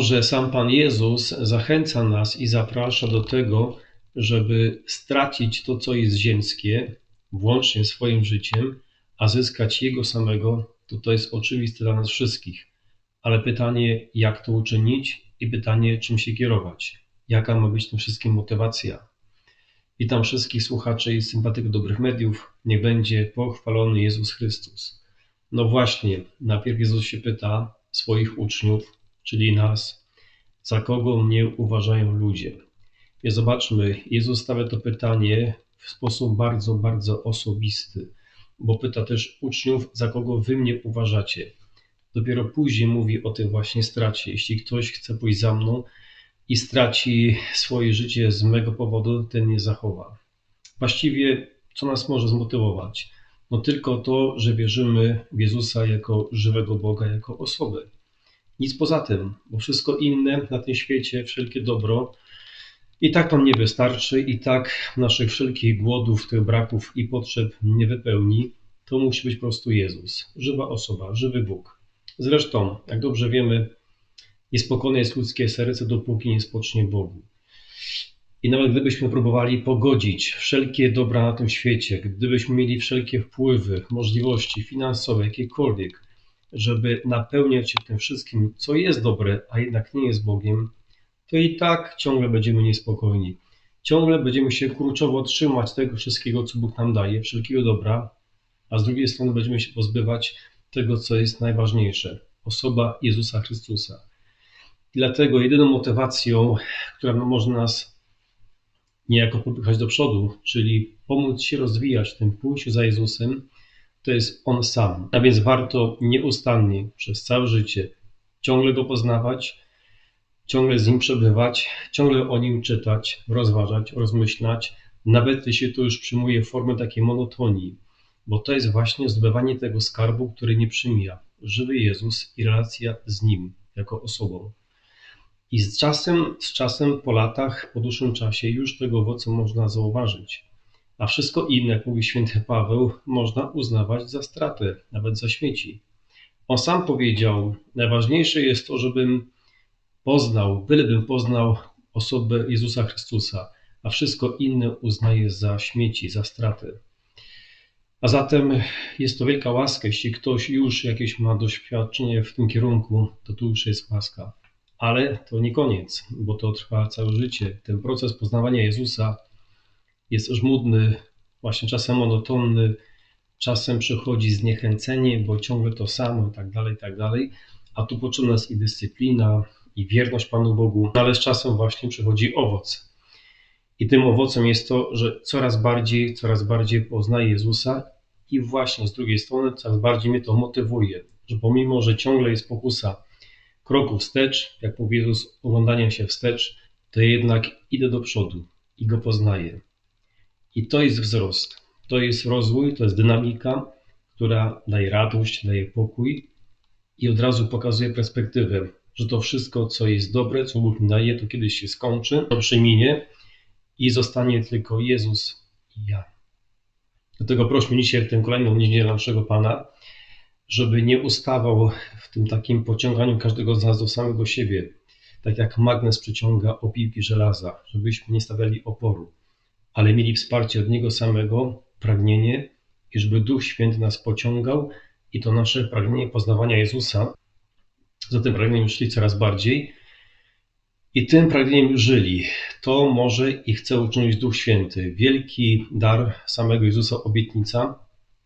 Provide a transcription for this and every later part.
że sam Pan Jezus zachęca nas i zaprasza do tego, żeby stracić to, co jest ziemskie, włącznie swoim życiem, a zyskać Jego samego, to to jest oczywiste dla nas wszystkich. Ale pytanie, jak to uczynić i pytanie, czym się kierować? Jaka ma być tym wszystkim motywacja? Witam wszystkich słuchaczy i sympatyków dobrych mediów. Niech będzie pochwalony Jezus Chrystus. No właśnie, najpierw Jezus się pyta swoich uczniów, czyli nas, za kogo mnie uważają ludzie. I zobaczmy, Jezus stawia to pytanie w sposób bardzo, bardzo osobisty, bo pyta też uczniów, za kogo wy mnie uważacie. Dopiero później mówi o tej właśnie stracie. Jeśli ktoś chce pójść za mną i straci swoje życie z mego powodu, ten nie zachowa. Właściwie, co nas może zmotywować? No tylko to, że wierzymy w Jezusa jako żywego Boga, jako osobę. Nic poza tym, bo wszystko inne na tym świecie, wszelkie dobro, i tak nam nie wystarczy, i tak naszych wszelkich głodów, tych braków i potrzeb nie wypełni. To musi być po prostu Jezus, żywa osoba, żywy Bóg. Zresztą, jak dobrze wiemy, niespokojne jest ludzkie serce, dopóki nie spocznie Bogu. I nawet gdybyśmy próbowali pogodzić wszelkie dobra na tym świecie, gdybyśmy mieli wszelkie wpływy, możliwości finansowe, jakiekolwiek, żeby napełniać się tym wszystkim, co jest dobre, a jednak nie jest Bogiem, to i tak ciągle będziemy niespokojni. Ciągle będziemy się kurczowo trzymać tego wszystkiego, co Bóg nam daje, wszelkiego dobra, a z drugiej strony będziemy się pozbywać tego, co jest najważniejsze osoba Jezusa Chrystusa. Dlatego jedyną motywacją, która może nas niejako popychać do przodu, czyli pomóc się rozwijać w tym pójściu za Jezusem, to jest On sam. A więc warto nieustannie przez całe życie ciągle Go poznawać, ciągle z Nim przebywać, ciągle o Nim czytać, rozważać, rozmyślać, nawet jeśli to już przyjmuje formę takiej monotonii, bo to jest właśnie zdobywanie tego skarbu, który nie przymija. Żywy Jezus i relacja z Nim jako osobą. I z czasem, z czasem, po latach, po dłuższym czasie już tego owoce można zauważyć. A wszystko inne, jak mówi święty Paweł, można uznawać za stratę, nawet za śmieci. On sam powiedział, najważniejsze jest to, żebym poznał, bylebym poznał osobę Jezusa Chrystusa, a wszystko inne uznaję za śmieci, za straty. A zatem jest to wielka łaska, jeśli ktoś już jakieś ma doświadczenie w tym kierunku, to tu już jest łaska. Ale to nie koniec, bo to trwa całe życie. Ten proces poznawania Jezusa jest żmudny, właśnie czasem monotonny, czasem przychodzi zniechęcenie, bo ciągle to samo i tak dalej, i tak dalej. A tu potrzebna jest i dyscyplina, i wierność Panu Bogu, no ale z czasem właśnie przychodzi owoc. I tym owocem jest to, że coraz bardziej, coraz bardziej poznaję Jezusa i właśnie z drugiej strony coraz bardziej mnie to motywuje, że pomimo, że ciągle jest pokusa kroku wstecz, jak mówi Jezus, oglądania się wstecz, to jednak idę do przodu i Go poznaję. I to jest wzrost, to jest rozwój, to jest dynamika, która daje radość, daje pokój i od razu pokazuje perspektywę, że to wszystko, co jest dobre, co Bóg mi daje, to kiedyś się skończy, to przeminie i zostanie tylko Jezus i ja. Dlatego prośmy dzisiaj w tym kolejną niedzielę naszego Pana, żeby nie ustawał w tym takim pociąganiu każdego z nas do samego siebie, tak jak magnes przyciąga opiłki żelaza, żebyśmy nie stawiali oporu, ale mieli wsparcie od Niego samego, pragnienie i żeby Duch Święty nas pociągał i to nasze pragnienie poznawania Jezusa za tym pragnieniem szli coraz bardziej i tym pragnieniem żyli. To może i chce uczynić Duch Święty. Wielki dar samego Jezusa, obietnica,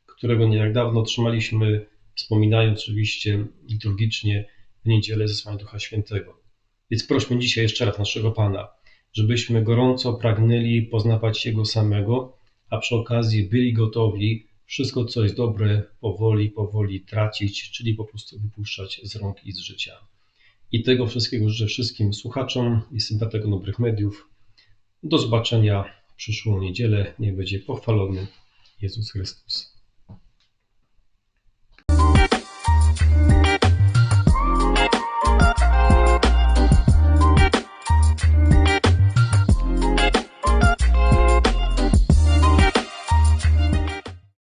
którego nie tak dawno otrzymaliśmy, wspominając oczywiście liturgicznie w niedzielę zesłania Ducha Świętego. Więc prośmy dzisiaj jeszcze raz naszego Pana, żebyśmy gorąco pragnęli poznawać Jego samego, a przy okazji byli gotowi wszystko, co jest dobre, powoli, powoli tracić, czyli po prostu wypuszczać z rąk i z życia. I tego wszystkiego życzę wszystkim słuchaczom i sympatykom dobrych mediów. Do zobaczenia przyszłą niedzielę. Niech będzie pochwalony Jezus Chrystus.